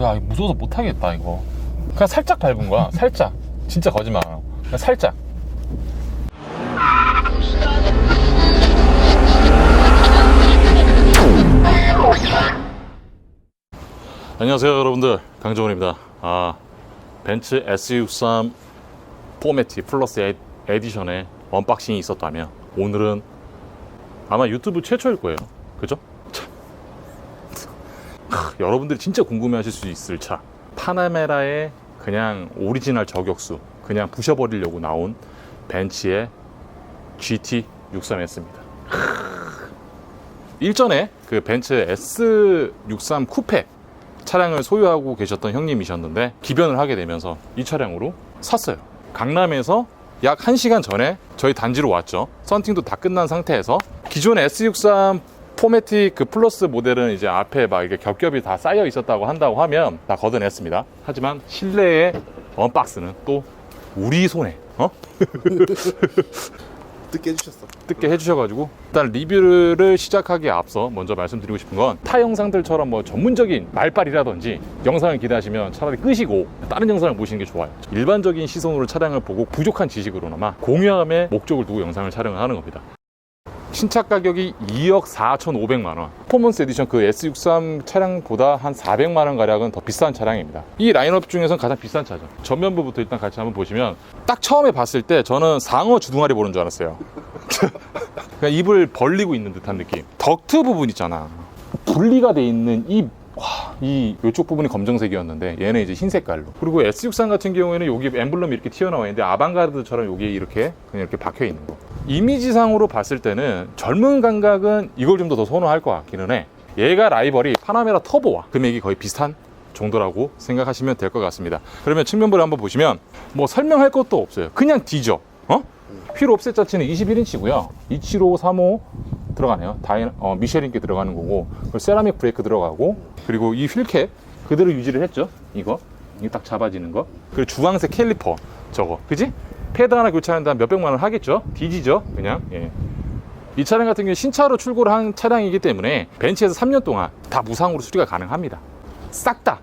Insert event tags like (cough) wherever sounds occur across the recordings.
야, 무서워서 못하겠다, 이거. 그냥 살짝 밟은 거야. (laughs) 살짝. 진짜 거짓말 안 하고. 그냥 살짝. 안녕하세요, 여러분들. 강정훈입니다. 아, 벤츠 S63 포매티 플러스 에, 에디션의 언박싱이 있었다면 오늘은 아마 유튜브 최초일 거예요. 그죠? 참. 크, 여러분들이 진짜 궁금해하실 수 있을 차. 파나메라의 그냥 오리지널 저격수, 그냥 부셔버리려고 나온 벤츠의 GT63S입니다. 일전에 그 벤츠 S63 쿠페 차량을 소유하고 계셨던 형님이셨는데 기변을 하게 되면서 이 차량으로 샀어요. 강남에서 약 1시간 전에 저희 단지로 왔죠. 썬팅도 다 끝난 상태에서 기존의 S63 포매틱 그 플러스 모델은 이제 앞에 막 이게 겹겹이 다 쌓여 있었다고 한다고 하면 다 걷어냈습니다. 하지만 실내의 언박스는 또 우리 손에 어? (laughs) 듣게 해주셨어. 뜯게 해주셔가지고 일단 리뷰를 시작하기에 앞서 먼저 말씀드리고 싶은 건 타 영상들처럼 뭐 전문적인 말빨이라든지 영상을 기대하시면 차라리 끄시고 다른 영상을 보시는 게 좋아요 일반적인 시선으로 차량을 보고 부족한 지식으로나마 공유함의 목적을 두고 영상을 촬영을 하는 겁니다 신차 가격이 2억 4,500만 원. 퍼포먼스 에디션 그 S63 차량보다 한 400만 원 가량은 더 비싼 차량입니다. 이 라인업 중에서는 가장 비싼 차죠. 전면부부터 일단 같이 한번 보시면 딱 처음에 봤을 때 저는 상어 주둥아리 보는 줄 알았어요. (laughs) 그냥 입을 벌리고 있는 듯한 느낌. 덕트 부분 있잖아. 분리가 돼 있는 이 와, 이 이쪽 부분이 검정색이었는데 얘는 이제 흰 색깔로. 그리고 S63 같은 경우에는 여기 엠블럼이 이렇게 튀어나와 있는데 아방가르드처럼 여기 이렇게 그냥 이렇게 박혀 있는 거. 이미지상으로 봤을 때는 젊은 감각은 이걸 좀 더 선호할 것 같기는 해. 얘가 라이벌이 파나메라 터보와 금액이 거의 비슷한 정도라고 생각하시면 될 것 같습니다. 그러면 측면부를 한번 보시면 뭐 설명할 것도 없어요. 그냥 뒤져. 어? 휠 옵셋 자체는 21인치고요. 275, 35 들어가네요. 다이, 어, 미쉐린께 들어가는 거고, 그리고 세라믹 브레이크 들어가고, 그리고 이 휠캡 그대로 유지를 했죠. 이거. 이게 딱 잡아지는 거. 그리고 주황색 캘리퍼 저거. 그지? 패드 하나 교체하는 데 한 몇백만 원 하겠죠? 뒤지죠? 그냥. 예. 이 차량 같은 경우 신차로 출고를 한 차량이기 때문에 벤츠에서 3년 동안 다 무상으로 수리가 가능합니다. 싹 다.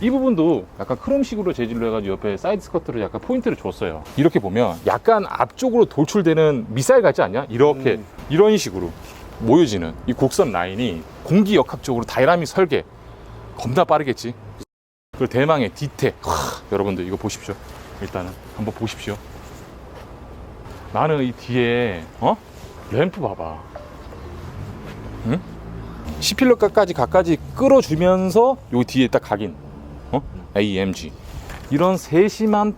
이 부분도 약간 크롬식으로 재질로 해가지고 옆에 사이드 스커트를 약간 포인트를 줬어요. 이렇게 보면 약간 앞쪽으로 돌출되는 미사일 같지 않냐? 이렇게 음. 이런 식으로 모여지는 이 곡선 라인이 공기역학적으로 다이나믹 설계 겁나 빠르겠지. 그리고 대망의 디테. 와, 여러분들 이거 보십시오. 일단은 한번 보십시오. 나는 이 뒤에 어 램프 봐봐. 응? C필러까지 각까지 끌어주면서 요 뒤에 딱 각인. 어? AMG. 이런 세심한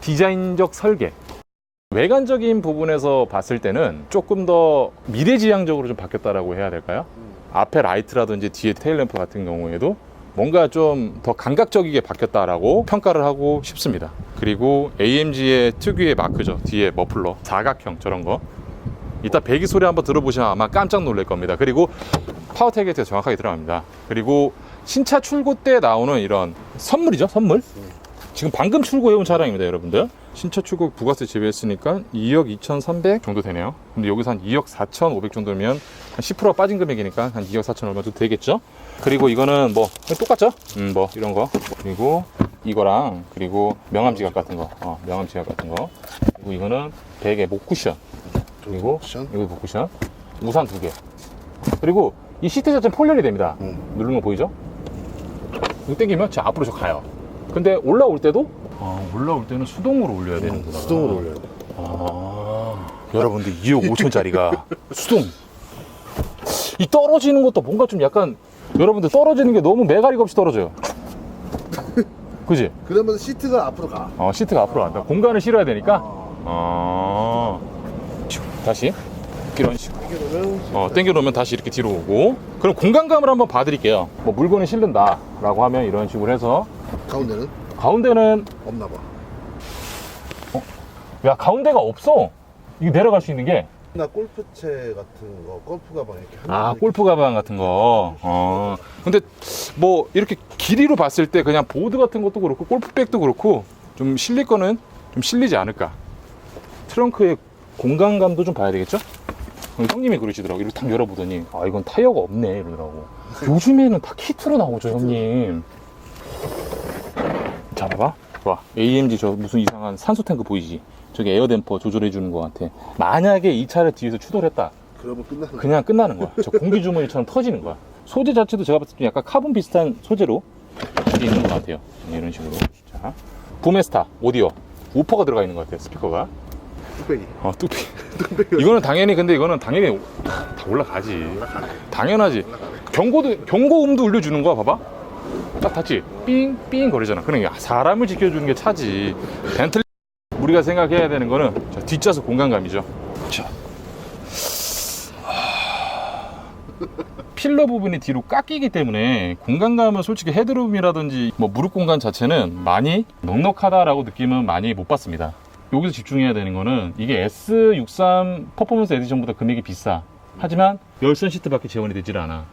디자인적 설계. 외관적인 부분에서 봤을 때는 조금 더 미래지향적으로 좀 바뀌었다라고 해야 될까요? 앞에 라이트라든지 뒤에 테일램프 같은 경우에도 뭔가 좀 더 감각적이게 바뀌었다라고 평가를 하고 싶습니다. 그리고 AMG의 특유의 마크죠. 뒤에 머플러, 사각형 저런 거. 이따 배기 소리 한번 들어보시면 아마 깜짝 놀랄 겁니다. 그리고 파워 태그에 정확하게 들어갑니다. 그리고 신차 출고 때 나오는 이런 선물이죠, 선물. 지금 방금 출고해온 차량입니다, 여러분들. 신차 출고 부가세 제외했으니까 2억 2,300 정도 되네요. 근데 여기서 한 2억 4,500 정도면 한 10% 빠진 금액이니까 한 2억 4천 얼마 정도 되겠죠? 그리고 이거는 뭐 똑같죠? 음, 뭐 이런 거. 그리고 이거랑 그리고 명암 지갑 같은 거. 어, 명암 지갑 같은 거. 그리고 이거는 베개 목 쿠션. 그리고? 이거 목 쿠션. 우산 두 개. 그리고 이 시트 자체는 폴련이 됩니다. 음. 누르는 거 보이죠? 이거 당기면 저 앞으로 저 가요. 근데 올라올 때도 아, 올라올 때는 수동으로 올려야 되는구나. 수동으로 올려야 돼. 아, 여러분들 2억 5천짜리가 (laughs) 수동. 이 떨어지는 것도 뭔가 좀 약간 여러분들 떨어지는 게 너무 매가리가 없이 떨어져요. 그지? 그러면 시트가 앞으로 가. 어, 시트가 앞으로 간다. 공간을 실어야 되니까. 아. 아. 다시 이런 식으로. 어, 당겨놓으면 다시 이렇게 뒤로 오고. 그럼 공간감을 한번 봐드릴게요. 뭐 물건을 실른다라고 하면 이런 식으로 해서 가운데는 가운데는 없나 봐. 야 가운데가 없어. 이게 내려갈 수 있는 게. 나 골프채 같은 거, 골프 가방 이렇게 하나 아, 이렇게 골프 가방 같은 거. 어. 근데 뭐 이렇게 길이로 봤을 때 그냥 보드 같은 것도 그렇고 골프백도 그렇고 좀 실릴 거는 좀 실리지 않을까. 트렁크의 공간감도 좀 봐야 되겠죠? 어, 형님이 그러시더라고. 이렇게 탁 열어보더니 아 이건 타이어가 없네 이러더라고. 요즘에는 다 키트로 나오죠 형님. 자, 봐봐. 와, AMG 저 무슨 이상한 산소 탱크 보이지? 저기 에어 댐퍼 조절해 주는 것 같아. 만약에 이 차를 뒤에서 추돌했다. 그러면 끝나는 거야. 그냥 끝나는 거야. 저 공기 주머니처럼 터지는 거야. 소재 자체도 제가 봤을 때 약간 카본 비슷한 소재로 이게 있는 것 같아요. 이런 식으로. 자, 부메스타 오디오 우퍼가 들어가 있는 것 같아요. 스피커가. 뚝배기. 어, 뚝배. 이거는 당연히 근데 이거는 당연히 다 올라가지. 당연하지. 경고도 경고음도 울려주는 거야. 봐봐. 딱 닿지. 삥삥 거리잖아. 그러니까 사람을 지켜주는 게 차지. 벤틀리 우리가 생각해야 되는 거는 자, 뒷좌석 공간감이죠. 자. 필러 부분이 뒤로 깎이기 때문에 공간감은 솔직히 헤드룸이라든지 뭐 무릎 공간 자체는 많이 넉넉하다라고 느낌은 많이 못 받습니다. 여기서 집중해야 되는 거는 이게 S63 퍼포먼스 에디션보다 금액이 비싸. 하지만 열선 시트밖에 지원이 되질 않아.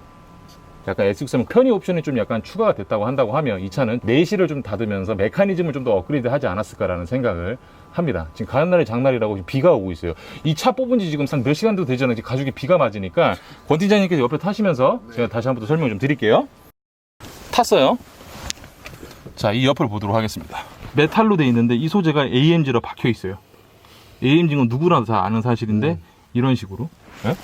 약간 S63 편의 옵션이 좀 약간 추가가 됐다고 한다고 하면 이 차는 내실을 좀 닫으면서 메커니즘을 좀 더 업그레이드 하지 않았을까라는 생각을 합니다. 지금 가는 날이 장날이라고 비가 오고 있어요. 이 차 뽑은 지 지금 한 몇 시간도 되지 지금 가죽에 비가 맞으니까 권 팀장님께서 옆에 타시면서 제가 다시 한 번 더 설명 좀 드릴게요. 탔어요. 자, 이 옆을 보도록 하겠습니다. 메탈로 돼 있는데 이 소재가 AMG로 박혀 있어요. AMG는 누구나 다 아는 사실인데 이런 식으로. 예?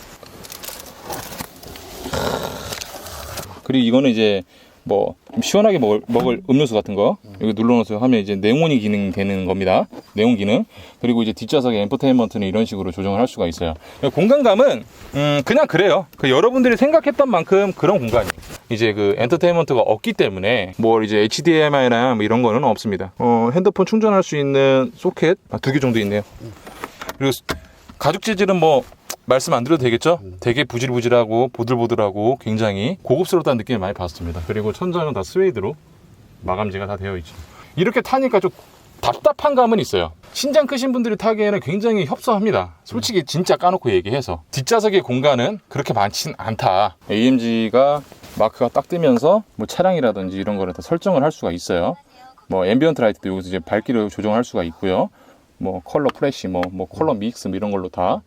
그리고 이거는 이제 뭐좀 시원하게 먹을, 먹을 음료수 같은 거 여기 눌러놓어서 하면 이제 네온이 기능 되는 겁니다. 네온 기능. 그리고 이제 뒷좌석에 엔터테인먼트는 이런 식으로 조정을 할 수가 있어요. 공간감은 음, 그냥 그래요. 그 여러분들이 생각했던 만큼 그런 공간이 이제 그 엔터테인먼트가 없기 때문에 뭐 이제 HDMI나 뭐 이런 거는 없습니다. 어, 핸드폰 충전할 수 있는 소켓 아, 두개 정도 있네요. 그리고 가죽 재질은 뭐 말씀 안 드려도 되겠죠? 되게 부질부질하고 보들보들하고 굉장히 고급스럽다는 느낌을 많이 받습니다. 그리고 천장은 다 스웨이드로 마감재가 다 되어 있죠. 이렇게 타니까 좀 답답한 감은 있어요. 신장 크신 분들이 타기에는 굉장히 협소합니다. 솔직히 진짜 까놓고 얘기해서 뒷좌석의 공간은 그렇게 많진 않다. AMG가 마크가 딱 뜨면서 뭐 차량이라든지 이런 거를 다 설정을 할 수가 있어요. 뭐 앰비언트 라이트도 여기서 이제 밝기를 조정할 수가 있고요. 뭐 컬러 프레시, 뭐, 뭐 컬러 믹스 뭐 이런 걸로 다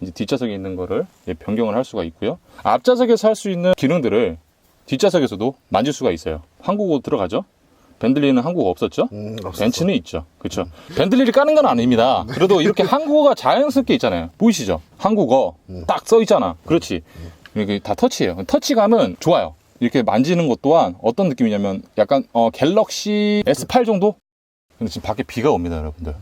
이제 뒷좌석에 있는 거를 변경을 할 수가 있고요. 앞좌석에서 할 수 있는 기능들을 뒷좌석에서도 만질 수가 있어요. 한국어 들어가죠? 벤틀리는 한국어 없었죠? 음, 없었어. 벤츠는 있죠. 그렇죠. 벤틀리를 까는 건 아닙니다. 그래도 이렇게 (laughs) 한국어가 자연스럽게 있잖아요. 보이시죠? 한국어 딱써 있잖아. 그렇지. 이게 다 터치예요. 터치감은 좋아요. 이렇게 만지는 것 또한 어떤 느낌이냐면 약간 어, 갤럭시 S8 정도? 근데 지금 밖에 비가 옵니다, 여러분들.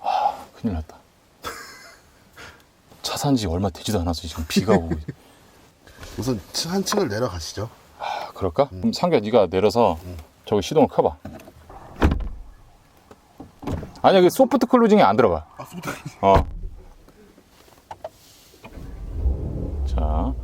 아, 큰일 났다. (laughs) 차 산 지 얼마 되지도 않아서 지금 비가 오고. 있- (laughs) 우선 층- 한 층을 내려가시죠. 아, 그럴까? 그럼 상규야 네가 내려서 저기 시동을 켜봐. 아니야, 그 소프트 클로징이 안 들어가. 아, 소프트. 어. 자,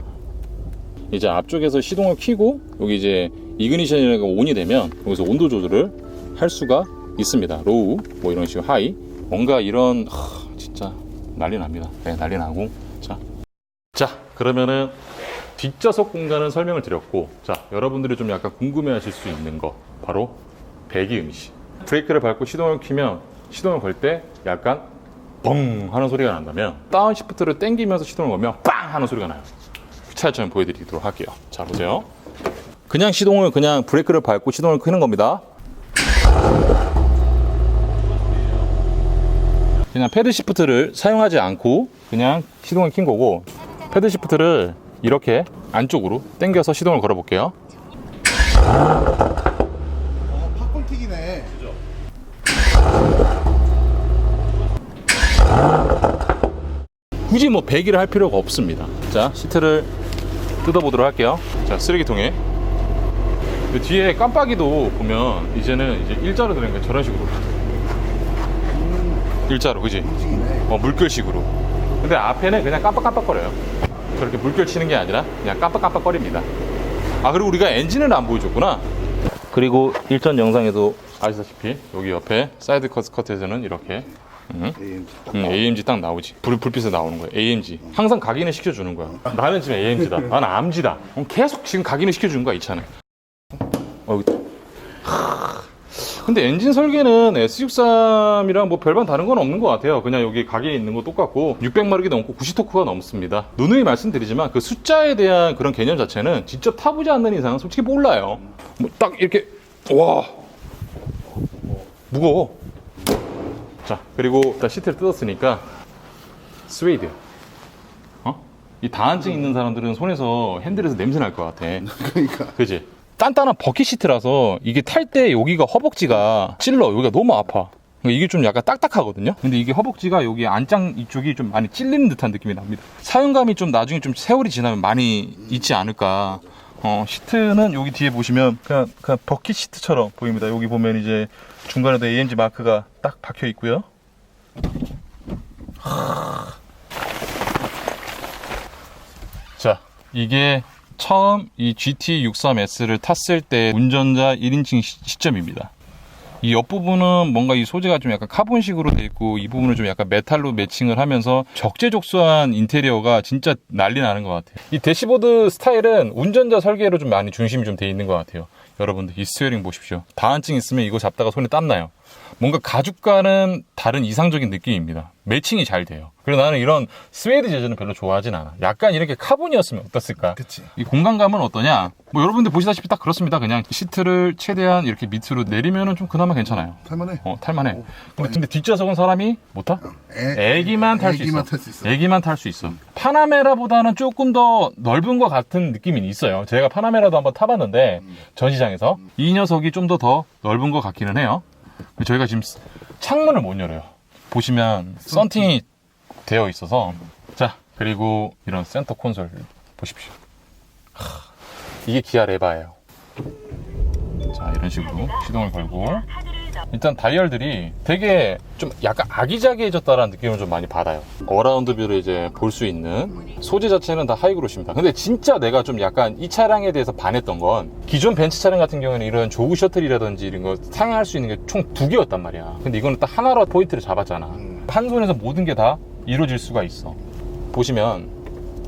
이제 앞쪽에서 시동을 켜고 여기 이제 이그니션이라고 온이 되면 여기서 온도 조절을 할 수가 있습니다. 로우, 뭐 이런 식으로 하이. 뭔가 이런 하, 진짜 난리 납니다. 네, 난리 나고. 자, 자 그러면은 뒷좌석 공간은 설명을 드렸고, 자 여러분들이 좀 약간 궁금해 하실 수 있는 거 바로 배기 음식. 브레이크를 밟고 시동을 켜면 시동을 걸 때 약간 뻥 하는 소리가 난다면 다운 시프트를 당기면서 시동을 걸면 빵 하는 소리가 나요. 차처럼 보여드리도록 할게요. 자 보세요. 그냥 시동을 그냥 브레이크를 밟고 시동을 끄는 겁니다. 그냥 패드 시프트를 사용하지 않고 그냥 시동을 킨 거고 패드 시프트를 이렇게 안쪽으로 당겨서 시동을 걸어 볼게요. 어, 팝콘 튀기네. 굳이 뭐 배기를 할 필요가 없습니다. 자, 시트를 뜯어보도록 할게요. 자, 쓰레기통에. 그 뒤에 깜빡이도 보면 이제는 이제 일자로 되는 거예요. 저런 식으로. 일자로, 그지? 어, 물결식으로. 근데 앞에는 그냥 깜빡깜빡거려요. 저렇게 물결 치는 게 아니라 그냥 깜빡깜빡거립니다. 아, 그리고 우리가 엔진을 안 보여줬구나. 그리고 일전 영상에도 아시다시피 여기 옆에 사이드 커트 커트에서는 이렇게 음, AMG 딱 음, AMG 딱 나오지. 불, 불빛에 나오는 거야. AMG. 항상 각인을 시켜주는 거야. 나는 지금 AMG다. 나는 암지다. 어, 계속 지금 각인을 시켜주는 거야, 이 차는. 어. 하... 근데 엔진 설계는 S63이랑 뭐 별반 다른 건 없는 것 같아요. 그냥 여기 가게에 있는 거 똑같고 600마력이 넘고 90토크가 넘습니다. 누누이 말씀드리지만 그 숫자에 대한 그런 개념 자체는 직접 타보지 않는 이상은 솔직히 몰라요. 뭐 딱 이렇게 와 무거워. 자, 그리고 일단 시트를 뜯었으니까 스웨이드. 어? 이 다한증 있는 사람들은 손에서 핸들에서 냄새 날 것 같아. (laughs) 그러니까 그지? 단단한 버킷 시트라서 이게 탈 때 여기가 허벅지가 찔러. 여기가 너무 아파. 그러니까 이게 좀 약간 딱딱하거든요. 근데 이게 허벅지가 여기 안장 이쪽이 좀 많이 찔리는 듯한 느낌이 납니다. 사용감이 좀 나중에 좀 세월이 지나면 많이 있지 않을까. 어, 시트는 여기 뒤에 보시면 그냥, 그냥 버킷 시트처럼 보입니다. 여기 보면 이제 중간에도 AMG 마크가 딱 박혀 있고요. 자, 이게 처음 이 GT63S를 탔을 때 운전자 1인칭 시- 시점입니다. 이 옆부분은 뭔가 이 소재가 좀 약간 카본식으로 돼 있고 이 부분은 좀 약간 메탈로 매칭을 하면서 적재적소한 인테리어가 진짜 난리 나는 것 같아요. 이 대시보드 스타일은 운전자 설계로 좀 많이 중심이 좀 돼 있는 것 같아요. 여러분들 이 스티어링 보십시오. 다한증 있으면 이거 잡다가 손에 땀 나요. 뭔가 가죽과는 다른 이상적인 느낌입니다. 매칭이 잘 돼요. 그리고 나는 이런 스웨이드 재질은 별로 좋아하진 않아. 약간 이렇게 카본이었으면 어땠을까? 그치. 이 공간감은 어떠냐? 뭐 여러분들 보시다시피 딱 그렇습니다. 그냥 시트를 최대한 이렇게 밑으로 내리면은 좀 그나마 괜찮아요. 탈만해. 어, 탈만해. 근데, 근데 뒷좌석은 사람이 못 타? 애, 애기만 탈 수 있어. 애기만 탈수 있어. 애기만 탈 수 있어. 파나메라보다는 조금 더 넓은 것 같은 느낌이 있어요. 제가 파나메라도 한번 타봤는데 전시장에서 이 녀석이 좀 더더 넓은 것 같기는 해요. 저희가 지금 창문을 못 열어요. 보시면 썬팅이 되어 있어서 자 그리고 이런 센터 콘솔 보십시오. 하, 이게 기아 레바예요. 자 이런 식으로 시동을 걸고 일단 다이얼들이 되게 좀 약간 아기자기해졌다라는 느낌을 좀 많이 받아요. 어라운드 뷰를 이제 볼 수 있는 소재 자체는 다 하이그로시입니다. 근데 진짜 내가 좀 약간 이 차량에 대해서 반했던 건 기존 벤츠 차량 같은 경우에는 이런 조그 셔틀이라든지 이런 거 사용할 수 있는 게 총 두 개였단 말이야. 근데 이거는 딱 하나로 포인트를 잡았잖아. 음. 한 손에서 모든 게 다 이루어질 수가 있어. 보시면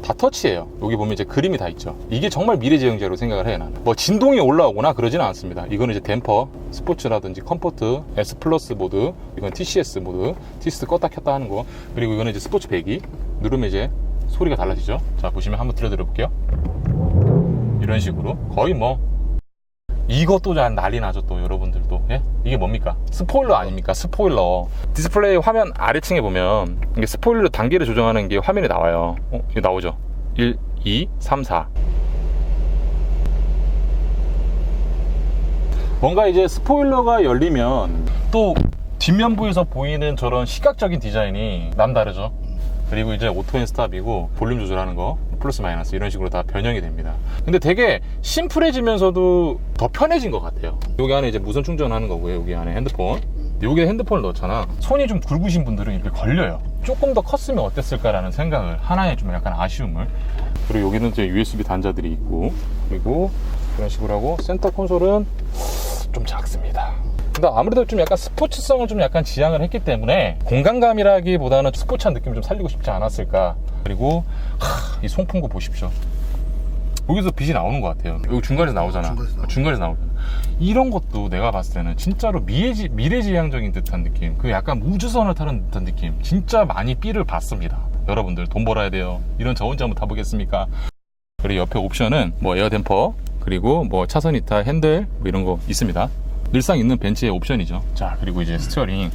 다 터치예요. 여기 보면 이제 그림이 다 있죠. 이게 정말 미래지향제로 생각을 해 나는. 뭐 진동이 올라오거나 그러지는 않습니다. 이거는 이제 댐퍼, 스포츠라든지 컴포트, S 플러스 모드, 이건 TCS 모드, TCS 껐다 켰다 하는 거. 그리고 이거는 이제 스포츠 배기. 누르면 이제 소리가 달라지죠. 자 보시면 한번 들려드려 볼게요. 이런 식으로 거의 뭐 이것도 잘 난리 나죠 또 여러분들도. 예? 이게 뭡니까? 스포일러 아닙니까? 스포일러. 디스플레이 화면 아래층에 보면 이게 스포일러 단계를 조정하는 게 화면에 나와요. 어, 이거 나오죠? 1, 2, 3, 4 뭔가 이제 스포일러가 열리면 또 뒷면부에서 보이는 저런 시각적인 디자인이 남다르죠. 그리고 이제 오토 앤 스탑이고 볼륨 조절하는 거 플러스 마이너스 이런 식으로 다 변형이 됩니다. 근데 되게 심플해지면서도 더 편해진 것 같아요. 여기 안에 이제 무선 충전하는 거고요. 여기 안에 핸드폰. 여기에 핸드폰을 넣잖아. 손이 좀 굵으신 분들은 이렇게 걸려요. 조금 더 컸으면 어땠을까라는 생각을 하나의 좀 약간 아쉬움을. 그리고 여기는 이제 USB 단자들이 있고 그리고 이런 식으로 하고 센터 콘솔은 좀 작습니다. 근데 아무래도 좀 약간 스포츠성을 좀 약간 지향을 했기 때문에 공간감이라기보다는 스포츠한 느낌을 좀 살리고 싶지 않았을까. 그리고 하, 이 송풍구 보십시오. 여기서 빛이 나오는 것 같아요. 여기 중간에서 나오잖아. 중간에서 나오죠. 중간에서 나오잖아. 이런 것도 내가 봤을 때는 진짜로 미래지, 미래지향적인 듯한 느낌. 그 약간 우주선을 타는 듯한 느낌. 진짜 많이 삐를 봤습니다. 여러분들 돈 벌어야 돼요. 이런 저 혼자 한번 타보겠습니까? 그리고 옆에 옵션은 뭐 에어 댐퍼 그리고 뭐 차선 이탈 핸들 뭐 이런 거 있습니다. 늘상 있는 벤츠의 옵션이죠. 자 그리고 이제 스티어링 하,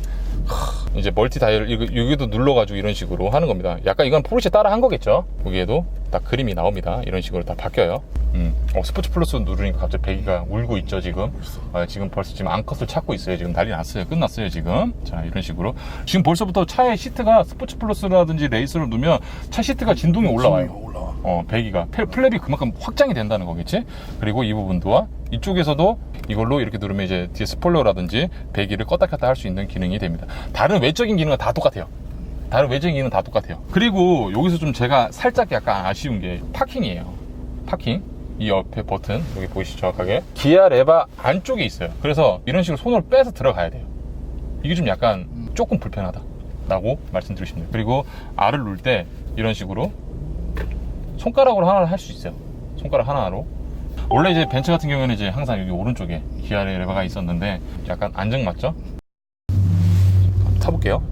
이제 멀티 다이얼 이거- 여기도 눌러가지고 이런 식으로 하는 겁니다. 약간 이건 포르쉐 따라 한 거겠죠. 여기에도 딱 그림이 나옵니다. 이런 식으로 다 바뀌어요. 음. 어, 스포츠 플러스 누르니까 갑자기 배기가 울고 있죠 지금. 아, 지금 벌써 지금 앙컷을 찾고 있어요. 지금 난리 났어요. 끝났어요 지금. 자 이런 식으로 지금 벌써부터 차의 시트가 스포츠 플러스라든지 레이스를 누면 차 시트가 진동이 올라와요. 올라와. 어, 배기가 플- 플랩이 그만큼 확장이 된다는 거겠지? 그리고 이 부분도와 이쪽에서도 이걸로 이렇게 누르면 이제 뒤에 스포일러라든지 배기를 껐다 켰다 할 수 있는 기능이 됩니다. 다른 외적인 기능은 다 똑같아요. 다른 외적인 기능은 다 똑같아요. 그리고 여기서 좀 제가 살짝 약간 아쉬운 게 파킹이에요. 파킹. 이 옆에 버튼 여기 보이시죠 정확하게 기아 레바 안쪽에 있어요 그래서 이런 식으로 손을 빼서 들어가야 돼요 이게 좀 약간 조금 불편하다 라고 말씀드리고 싶네요 그리고 R을 누를 때 이런 식으로 손가락으로 하나를 할 수 있어요. 손가락 하나로. 원래 이제 벤츠 같은 경우에는 이제 항상 여기 오른쪽에 기아 레바가 있었는데 약간 안정 맞죠? 한번 타볼게요.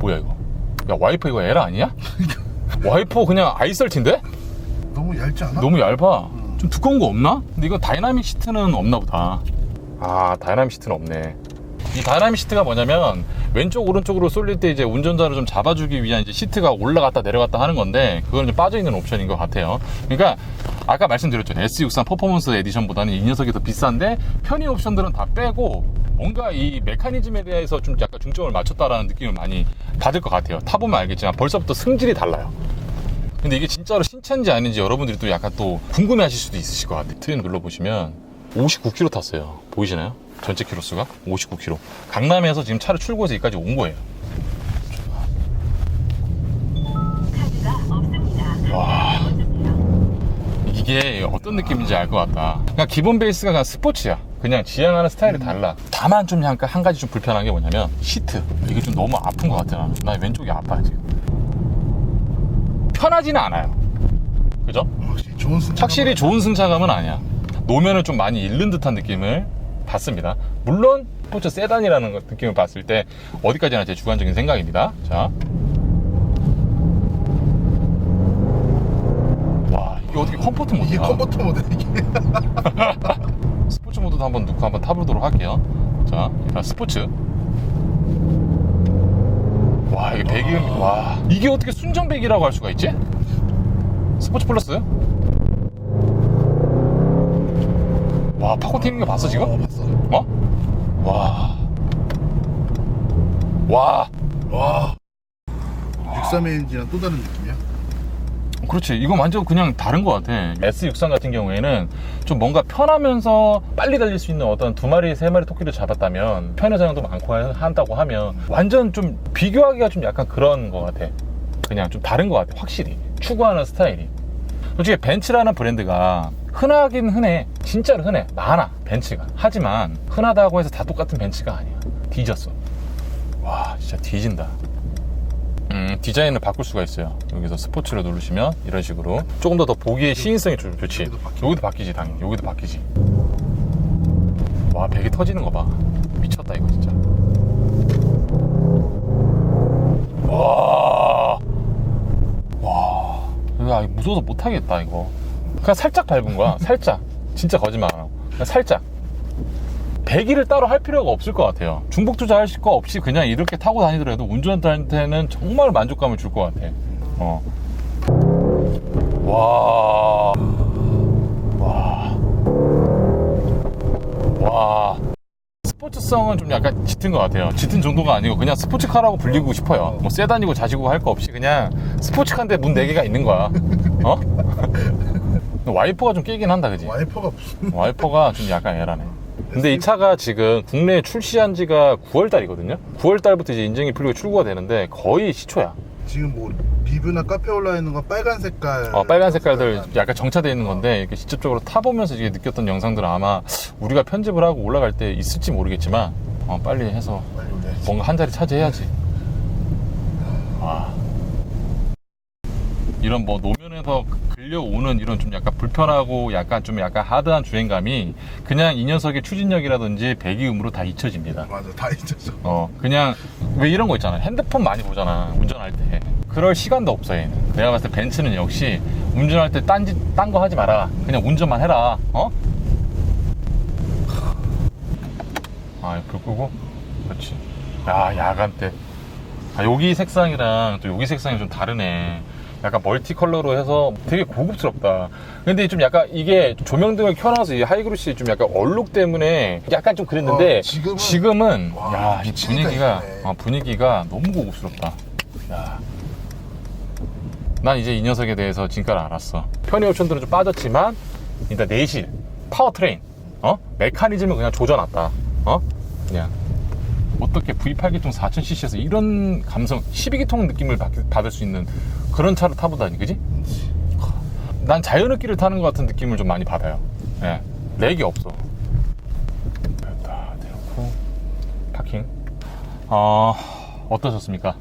뭐야 이거? 야 와이퍼 이거 에라 아니야? (laughs) 와이퍼 그냥 아이설티인데? 너무 얇지 않아? 너무 얇아. 좀좀 두꺼운 거 없나? 근데 이거 다이나믹 시트는 없나 보다. 아, 다이나믹 시트는 없네. 이 다이나믹 시트가 뭐냐면 왼쪽 오른쪽으로 쏠릴 때 이제 운전자를 좀 잡아주기 위한 이제 시트가 올라갔다 내려갔다 하는 건데 그건 좀 빠져 있는 옵션인 것 같아요. 그러니까 아까 말씀드렸죠 S63 퍼포먼스 에디션보다는 이 녀석이 더 비싼데 편의 옵션들은 다 빼고 뭔가 이 메커니즘에 대해서 좀 약간 중점을 맞췄다라는 느낌을 많이 받을 것 같아요. 타보면 알겠지만 벌써부터 승질이 달라요. 근데 이게 진짜로 신차인지 아닌지 여러분들이 또 약간 또 궁금해 하실 수도 있으실 것 같아요. 트윈 눌러보시면 59km 탔어요. 보이시나요? 전체 키로수가 59km. 강남에서 지금 차를 출고해서 여기까지 온 거예요. 와. 이게 어떤 느낌인지 알 것 같다. 그냥 기본 베이스가 그냥 스포츠야. 그냥 지향하는 스타일이 달라. 다만 좀 약간 한 가지 좀 불편한 게 뭐냐면 시트. 이게 좀 너무 아픈 것 같아. 나, 나 왼쪽이 아파 지금. 편하지는 않아요. 그죠? 확실히 좋은 승차. 확실히 좋은 승차감은 아니야. 노면을 좀 많이 잃는 듯한 느낌을 받습니다. 물론 스포츠 세단이라는 것 느낌을 봤을 때 어디까지나 제 주관적인 생각입니다. 자. 와, 이게 어떻게 컴포트 모드야? 이게 컴포트 모델 이게. (laughs) 스포츠 모드도 한번 넣고 한번 타보도록 할게요. 자, 일단 스포츠. 와, 이게 배기음, 와. 이게 어떻게 순정 배기라고 할 수가 있지? 스포츠 플러스? 와, 파고 튀는 거 봤어, 지금? 어, 봤어. 어? 와. 와. 와. 63AMG랑 또 다른 느낌이야? 그렇지. 이거 완전 그냥 다른 것 같아. S63 같은 경우에는 좀 뭔가 편하면서 빨리 달릴 수 있는 어떤 두 마리, 세 마리 토끼를 잡았다면 편의 사양도 많고 하- 한다고 하면 완전 좀 비교하기가 좀 약간 그런 것 같아. 그냥 좀 다른 것 같아. 확실히. 추구하는 스타일이. 솔직히 벤츠라는 브랜드가 흔하긴 흔해. 진짜로 흔해. 많아. 벤츠가. 하지만 흔하다고 해서 다 똑같은 벤츠가 아니야. 뒤졌어. 와, 진짜 뒤진다. 음, 디자인을 바꿀 수가 있어요. 여기서 스포츠를 누르시면 이런 식으로 조금 더 더 보기에 시인성이 좋, 좋지. 여기도. 여기도 바뀌지, 당연히. 여기도 바뀌지. 와, 배기 터지는 거 봐. 미쳤다, 이거 진짜. 와. 와. 야, 무서워서 못하겠다, 이거. 그냥 살짝 밟은 거야. 살짝. 진짜 거짓말 안 하고. 그냥 살짝. 배기를 따로 할 필요가 없을 것 같아요. 중복 투자할 거 없이 그냥 이렇게 타고 다니더라도 운전자한테는 정말 만족감을 줄 것 같아. 어. 와. 와. 스포츠성은 좀 약간 짙은 것 같아요. 짙은 정도가 아니고 그냥 스포츠카라고 불리고 싶어요. 뭐 세단이고 자지고 할 거 없이 그냥 스포츠카인데 문 4개가 있는 거야. 어? 와이퍼가 좀 끼긴 한다, 그지? 와이퍼가 무슨. 와이퍼가 좀 약간 애라네. 근데 이 차가 지금 국내에 출시한 지가 9월 달이거든요. 9월 달부터 이제 인증이 풀리고 출고가 되는데 거의 시초야. 지금 뭐 리뷰나 카페 올라 있는 건 빨간 색깔. 어, 빨간 색깔들 약간 정차되어 있는 건데 이렇게 직접적으로 타보면서 이게 느꼈던 영상들은 아마 우리가 편집을 하고 올라갈 때 있을지 모르겠지만 어, 빨리 해서 빨리 올려야지. 뭔가 한 자리 차지해야지. 와. 이런 뭐 노면에서 들려오는 이런 좀 약간 불편하고 약간 좀 약간 하드한 주행감이 그냥 이 녀석의 추진력이라든지 배기음으로 다 잊혀집니다. 맞아, 다 잊었어. 어, 그냥 왜 이런 거 있잖아. 핸드폰 많이 보잖아. 운전할 때. 그럴 시간도 없어, 얘는. 내가 봤을 때 벤츠는 역시 운전할 때 딴짓, 딴 거 하지 마라. 그냥 운전만 해라. 어? 아, 불 끄고. 그렇지. 야, 야간 때. 아, 여기 색상이랑 또 여기 색상이 좀 다르네. 약간 멀티 컬러로 해서 되게 고급스럽다. 근데 좀 약간 이게 조명 등을 켜놔서 이 하이그루시 좀 약간 얼룩 때문에 약간 좀 그랬는데 어, 지금은- 지금은 와, 야, 이 분위기가. 어, 분위기가 너무 고급스럽다. 야. 난 이제 이 녀석에 대해서 진가를 알았어. 편의 옵션들은 좀 빠졌지만 일단 내실, 파워트레인, 어? 메커니즘을 그냥 조져놨다. 어? 그냥 어떻게 V8기통 4000cc에서 이런 감성, 12기통 느낌을 받, 받을 수 있는 그런 차를 타보다니, 그지? 난 자연흡기를 타는 것 같은 느낌을 좀 많이 받아요. 예. 렉이 없어. 다 대놓고 파킹. 어, 어떠셨습니까?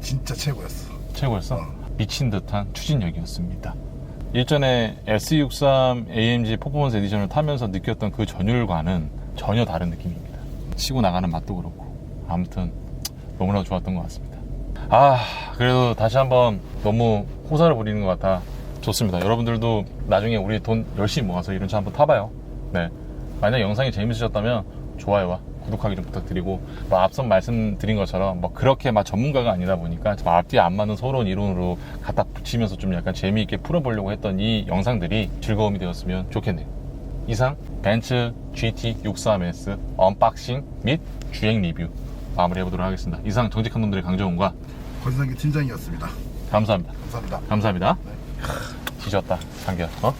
진짜 최고였어. 최고였어? 미친 듯한 추진력이었습니다. 일전에 S63 AMG 퍼포먼스 에디션을 타면서 느꼈던 그 전율과는 전혀 다른 느낌입니다. 치고 나가는 맛도 그렇고 아무튼 너무나도 좋았던 것 같습니다. 아 그래도 다시 한번 너무 호사를 부리는 것 같아 좋습니다. 여러분들도 나중에 우리 돈 열심히 모아서 이런 차 한번 타봐요. 네. 만약 영상이 재밌으셨다면 좋아요와 구독하기 좀 부탁드리고 뭐 앞서 말씀드린 것처럼 뭐 그렇게 막 전문가가 아니다 보니까 뭐 앞뒤 안 맞는 서러운 이론으로 갖다 붙이면서 좀 약간 재미있게 풀어보려고 했던 이 영상들이 즐거움이 되었으면 좋겠네요. 이상 벤츠 GT63S 언박싱 및 주행 리뷰 마무리해보도록 하겠습니다. 이상 정직한 놈들의 강정훈과 권상기 팀장이었습니다. 감사합니다. 감사합니다. 감사합니다. 네. 지졌다. 상겨. 어?